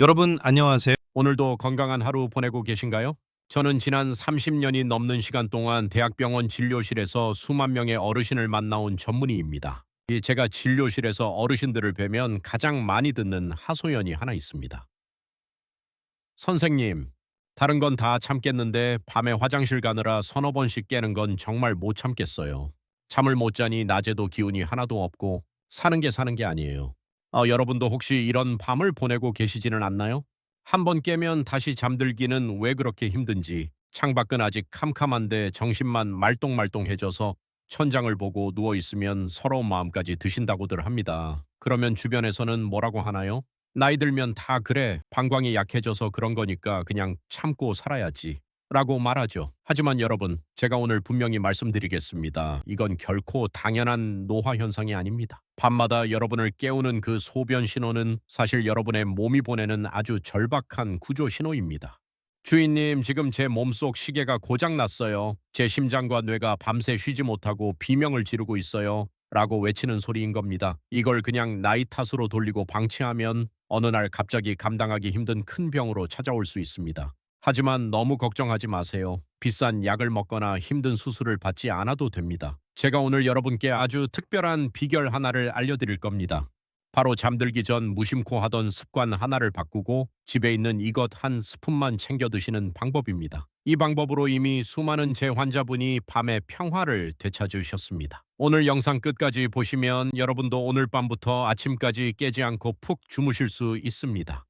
여러분 안녕하세요. 오늘도 건강한 하루 보내고 계신가요? 저는 지난 30년이 넘는 시간 동안 대학병원 진료실에서 수만 명의 어르신을 만나온 전문의입니다. 이 제가 진료실에서 어르신들을 뵈면 가장 많이 듣는 하소연이 하나 있습니다. 선생님, 다른 건 다 참겠는데 밤에 화장실 가느라 서너 번씩 깨는 건 정말 못 참겠어요. 잠을 못 자니 낮에도 기운이 하나도 없고 사는 게 사는 게 아니에요. 어, 여러분도 혹시 이런 밤을 보내고 계시지는 않나요? 한번 깨면 다시 잠들기는 왜 그렇게 힘든지 창밖은 아직 캄캄한데 정신만 말똥말똥해져서 천장을 보고 누워 있으면 서러운 마음까지 드신다고들 합니다. 그러면 주변에서는 뭐라고 하나요? 나이 들면 다 그래. 방광이 약해져서 그런 거니까 그냥 참고 살아야지. 라고 말하죠. 하지만 여러분, 제가 오늘 분명히 말씀드리겠습니다. 이건 결코 당연한 노화 현상이 아닙니다. 밤마다 여러분을 깨우는 그 소변 신호는 사실 여러분의 몸이 보내는 아주 절박한 구조 신호입니다. 주인님, 지금 제 몸속 시계가 고장 났어요. 제 심장과 뇌가 밤새 쉬지 못하고 비명을 지르고 있어요. 라고 외치는 소리인 겁니다. 이걸 그냥 나이 탓으로 돌리고 방치하면 어느 날 갑자기 감당하기 힘든 큰 병으로 찾아올 수 있습니다. 하지만 너무 걱정하지 마세요. 비싼 약을 먹거나 힘든 수술을 받지 않아도 됩니다. 제가 오늘 여러분께 아주 특별한 비결 하나를 알려드릴 겁니다. 바로 잠들기 전 무심코 하던 습관 하나를 바꾸고 집에 있는 이것 한 스푼만 챙겨 드시는 방법입니다. 이 방법으로 이미 수많은 제 환자분이 밤의 평화를 되찾으셨습니다. 오늘 영상 끝까지 보시면 여러분도 오늘 밤부터 아침까지 깨지 않고 푹 주무실 수 있습니다.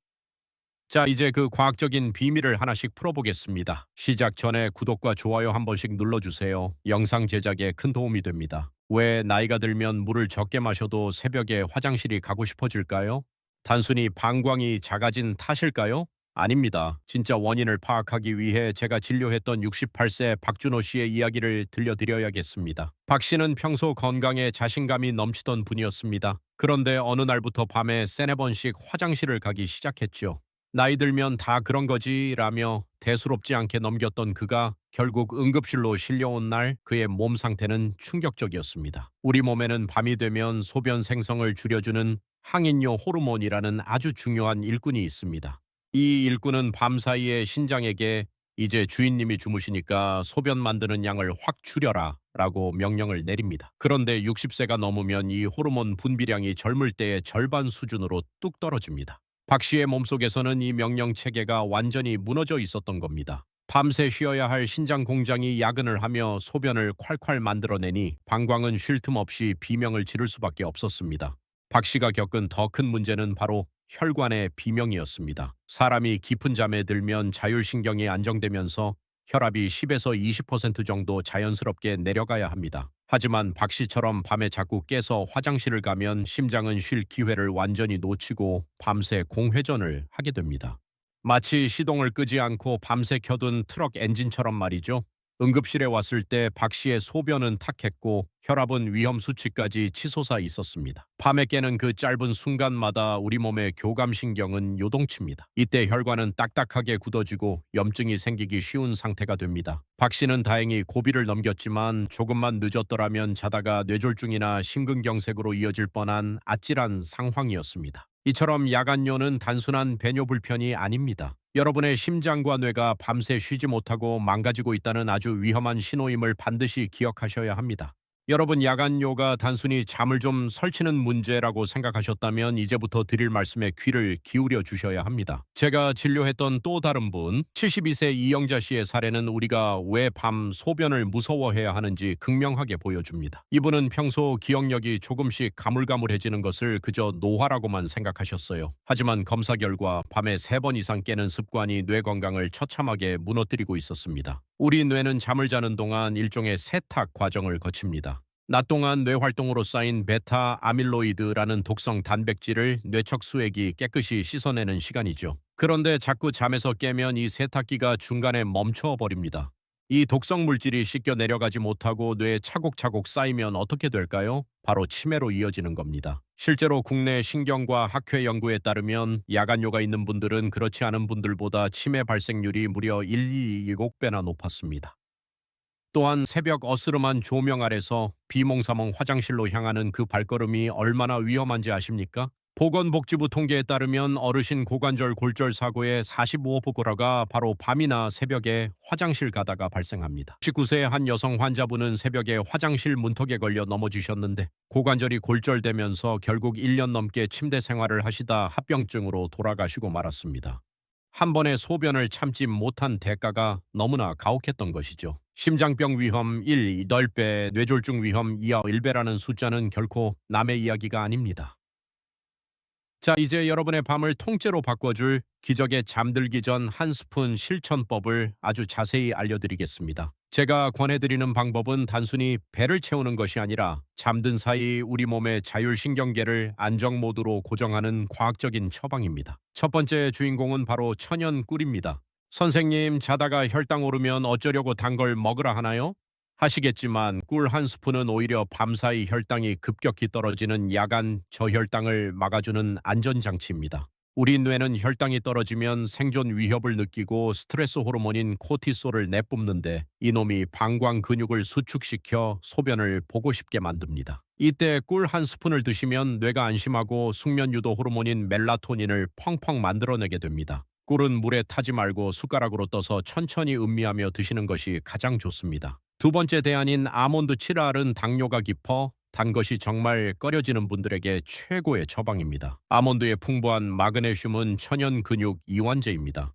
자, 이제 그 과학적인 비밀을 하나씩 풀어보겠습니다. 시작 전에 구독과 좋아요 한 번씩 눌러주세요. 영상 제작에 큰 도움이 됩니다. 왜 나이가 들면 물을 적게 마셔도 새벽에 화장실이 가고 싶어질까요? 단순히 방광이 작아진 탓일까요? 아닙니다. 진짜 원인을 파악하기 위해 제가 진료했던 68세 박준호 씨의 이야기를 들려드려야겠습니다. 박 씨는 평소 건강에 자신감이 넘치던 분이었습니다. 그런데 어느 날부터 밤에 세네 번씩 화장실을 가기 시작했죠. 나이 들면 다 그런 거지 라며 대수롭지 않게 넘겼던 그가 결국 응급실로 실려온 날 그의 몸 상태는 충격적이었습니다. 우리 몸에는 밤이 되면 소변 생성을 줄여주는 항인료 호르몬이라는 아주 중요한 일꾼이 있습니다. 이 일꾼은 밤 사이에 신장에게 이제 주인님이 주무시니까 소변 만드는 양을 확 줄여라 라고 명령을 내립니다. 그런데 60세가 넘으면 이 호르몬 분비량이 젊을 때의 절반 수준으로 뚝 떨어집니다. 박 씨의 몸속에서는 이 명령 체계가 완전히 무너져 있었던 겁니다. 밤새 쉬어야 할 신장 공장이 야근을 하며 소변을 콸콸 만들어내니 방광은 쉴 틈 없이 비명을 지를 수밖에 없었습니다. 박 씨가 겪은 더 큰 문제는 바로 혈관의 비명이었습니다. 사람이 깊은 잠에 들면 자율신경이 안정되면서 혈압이 10에서 20% 정도 자연스럽게 내려가야 합니다. 하지만 박 씨처럼 밤에 자꾸 깨서 화장실을 가면 심장은 쉴 기회를 완전히 놓치고 밤새 공회전을 하게 됩니다. 마치 시동을 끄지 않고 밤새 켜둔 트럭 엔진처럼 말이죠. 응급실에 왔을 때 박 씨의 소변은 탁했고 혈압은 위험 수치까지 치솟아 있었습니다. 밤에 깨는 그 짧은 순간마다 우리 몸의 교감신경은 요동칩니다. 이때 혈관은 딱딱하게 굳어지고 염증이 생기기 쉬운 상태가 됩니다. 박 씨는 다행히 고비를 넘겼지만 조금만 늦었더라면 자다가 뇌졸중이나 심근경색으로 이어질 뻔한 아찔한 상황이었습니다. 이처럼 야간뇨는 단순한 배뇨 불편이 아닙니다. 여러분의 심장과 뇌가 밤새 쉬지 못하고 망가지고 있다는 아주 위험한 신호임을 반드시 기억하셔야 합니다. 여러분 야간 요가 단순히 잠을 좀 설치는 문제라고 생각하셨다면 이제부터 드릴 말씀에 귀를 기울여 주셔야 합니다. 제가 진료했던 또 다른 분, 72세 이영자 씨의 사례는 우리가 왜 밤 소변을 무서워해야 하는지 극명하게 보여줍니다. 이분은 평소 기억력이 조금씩 가물가물해지는 것을 그저 노화라고만 생각하셨어요. 하지만 검사 결과 밤에 세 번 이상 깨는 습관이 뇌 건강을 처참하게 무너뜨리고 있었습니다. 우리 뇌는 잠을 자는 동안 일종의 세탁 과정을 거칩니다. 낮 동안 뇌 활동으로 쌓인 베타 아밀로이드라는 독성 단백질을 뇌척 수액이 깨끗이 씻어내는 시간이죠. 그런데 자꾸 잠에서 깨면 이 세탁기가 중간에 멈춰 버립니다. 이 독성 물질이 씻겨 내려가지 못하고 뇌에 차곡차곡 쌓이면 어떻게 될까요? 바로 치매로 이어지는 겁니다. 실제로 국내 신경과 학회 연구에 따르면 야간요가 있는 분들은 그렇지 않은 분들보다 치매 발생률이 무려 1, 2, 7배나 높았습니다. 또한 새벽 어스름한 조명 아래서 비몽사몽 화장실로 향하는 그 발걸음이 얼마나 위험한지 아십니까? 보건복지부 통계에 따르면 어르신 고관절 골절 사고의 45%가 바로 밤이나 새벽에 화장실 가다가 발생합니다. 19세의 한 여성 환자분은 새벽에 화장실 문턱에 걸려 넘어지셨는데 고관절이 골절되면서 결국 1년 넘게 침대 생활을 하시다 합병증으로 돌아가시고 말았습니다. 한 번의 소변을 참지 못한 대가가 너무나 가혹했던 것이죠. 심장병 위험 1, 8배, 뇌졸중 위험 2와 1배라는 숫자는 결코 남의 이야기가 아닙니다. 자, 이제 여러분의 밤을 통째로 바꿔줄 기적의 잠들기 전 한 스푼 실천법을 아주 자세히 알려드리겠습니다. 제가 권해드리는 방법은 단순히 배를 채우는 것이 아니라 잠든 사이 우리 몸의 자율신경계를 안정 모드로 고정하는 과학적인 처방입니다. 첫 번째 주인공은 바로 천연 꿀입니다. 선생님, 자다가 혈당 오르면 어쩌려고 단 걸 먹으라 하나요? 하시겠지만 꿀 한 스푼은 오히려 밤사이 혈당이 급격히 떨어지는 야간 저혈당을 막아주는 안전장치입니다. 우리 뇌는 혈당이 떨어지면 생존 위협을 느끼고 스트레스 호르몬인 코티솔을 내뿜는데 이놈이 방광 근육을 수축시켜 소변을 보고 싶게 만듭니다. 이때 꿀 한 스푼을 드시면 뇌가 안심하고 숙면 유도 호르몬인 멜라토닌을 펑펑 만들어내게 됩니다. 꿀은 물에 타지 말고 숟가락으로 떠서 천천히 음미하며 드시는 것이 가장 좋습니다. 두 번째 대안인 아몬드 칠알은 당뇨가 깊어 단 것이 정말 꺼려지는 분들에게 최고의 처방입니다. 아몬드의 풍부한 마그네슘은 천연 근육 이완제입니다.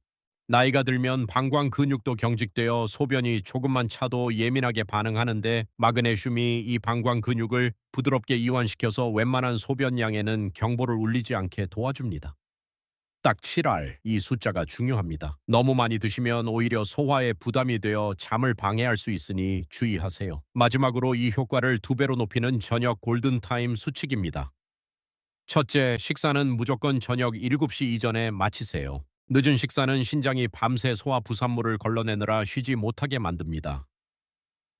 나이가 들면 방광 근육도 경직되어 소변이 조금만 차도 예민하게 반응하는데 마그네슘이 이 방광 근육을 부드럽게 이완시켜서 웬만한 소변량에는 경보를 울리지 않게 도와줍니다. 딱 7알 이 숫자가 중요합니다. 너무 많이 드시면 오히려 소화에 부담이 되어 잠을 방해할 수 있으니 주의하세요. 마지막으로 이 효과를 두 배로 높이는 저녁 골든타임 수칙입니다. 첫째, 식사는 무조건 저녁 7시 이전에 마치세요. 늦은 식사는 신장이 밤새 소화 부산물을 걸러내느라 쉬지 못하게 만듭니다.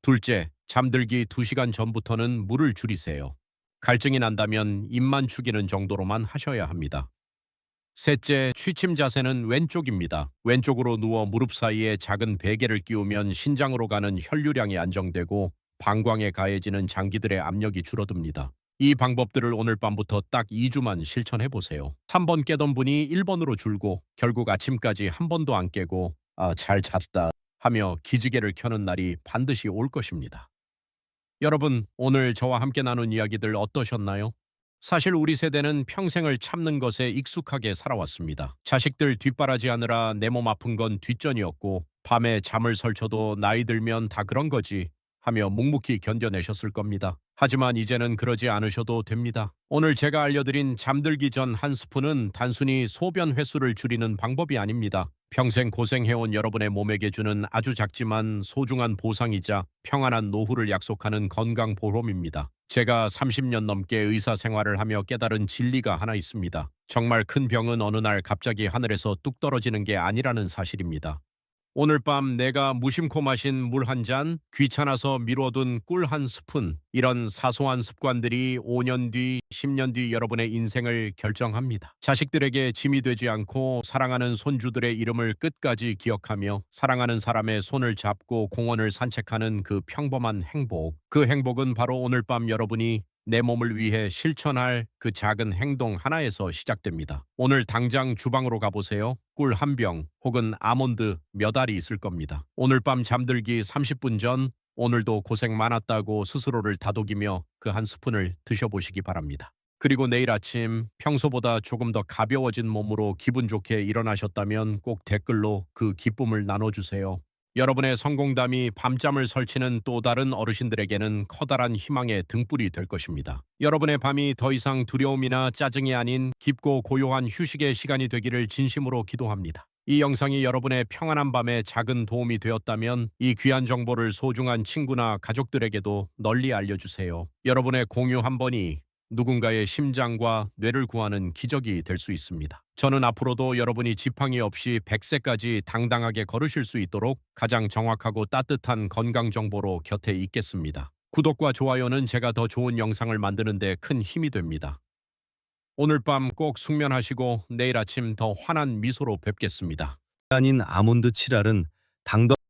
둘째, 잠들기 2시간 전부터는 물을 줄이세요. 갈증이 난다면 입만 축이는 정도로만 하셔야 합니다. 셋째, 취침 자세는 왼쪽입니다. 왼쪽으로 누워 무릎 사이에 작은 베개를 끼우면 신장으로 가는 혈류량이 안정되고 방광에 가해지는 장기들의 압력이 줄어듭니다. 이 방법들을 오늘 밤부터 딱 2주만 실천해 보세요. 3번 깨던 분이 1번으로 줄고 결국 아침까지 한 번도 안 깨고 아, 잘 잤다 하며 기지개를 켜는 날이 반드시 올 것입니다. 여러분, 오늘 저와 함께 나눈 이야기들 어떠셨나요? 사실 우리 세대는 평생을 참는 것에 익숙하게 살아왔습니다. 자식들 뒷바라지하느라 내 몸 아픈 건 뒷전이었고 밤에 잠을 설쳐도 나이 들면 다 그런 거지 하며 묵묵히 견뎌내셨을 겁니다. 하지만 이제는 그러지 않으셔도 됩니다. 오늘 제가 알려드린 잠들기 전 한 스푼은 단순히 소변 횟수를 줄이는 방법이 아닙니다. 평생 고생해온 여러분의 몸에게 주는 아주 작지만 소중한 보상이자 평안한 노후를 약속하는 건강 보험입니다. 제가 30년 넘게 의사 생활을 하며 깨달은 진리가 하나 있습니다. 정말 큰 병은 어느 날 갑자기 하늘에서 뚝 떨어지는 게 아니라는 사실입니다. 오늘 밤 내가 무심코 마신 물 한 잔, 귀찮아서 미뤄둔 꿀 한 스푼, 이런 사소한 습관들이 5년 뒤, 10년 뒤 여러분의 인생을 결정합니다. 자식들에게 짐이 되지 않고 사랑하는 손주들의 이름을 끝까지 기억하며 사랑하는 사람의 손을 잡고 공원을 산책하는 그 평범한 행복. 그 행복은 바로 오늘 밤 여러분이 내 몸을 위해 실천할 그 작은 행동 하나에서 시작됩니다. 오늘 당장 주방으로 가보세요. 꿀 한 병 혹은 아몬드 몇 알이 있을 겁니다. 오늘 밤 잠들기 30분 전 오늘도 고생 많았다고 스스로를 다독이며 그 한 스푼을 드셔보시기 바랍니다. 그리고 내일 아침 평소보다 조금 더 가벼워진 몸으로 기분 좋게 일어나셨다면 꼭 댓글로 그 기쁨을 나눠주세요. 여러분의 성공담이 밤잠을 설치는 또 다른 어르신들에게는 커다란 희망의 등불이 될 것입니다. 여러분의 밤이 더 이상 두려움이나 짜증이 아닌 깊고 고요한 휴식의 시간이 되기를 진심으로 기도합니다. 이 영상이 여러분의 평안한 밤에 작은 도움이 되었다면 이 귀한 정보를 소중한 친구나 가족들에게도 널리 알려주세요. 여러분의 공유 한 번이 누군가의 심장과 뇌를 구하는 기적이 될 수 있습니다. 저는 앞으로도 여러분이 지팡이 없이 100세까지 당당하게 걸으실 수 있도록 가장 정확하고 따뜻한 건강 정보로 곁에 있겠습니다. 구독과 좋아요는 제가 더 좋은 영상을 만드는 데 큰 힘이 됩니다. 오늘 밤 꼭 숙면하시고 내일 아침 더 환한 미소로 뵙겠습니다. 아닌 아몬드 칠알은 당더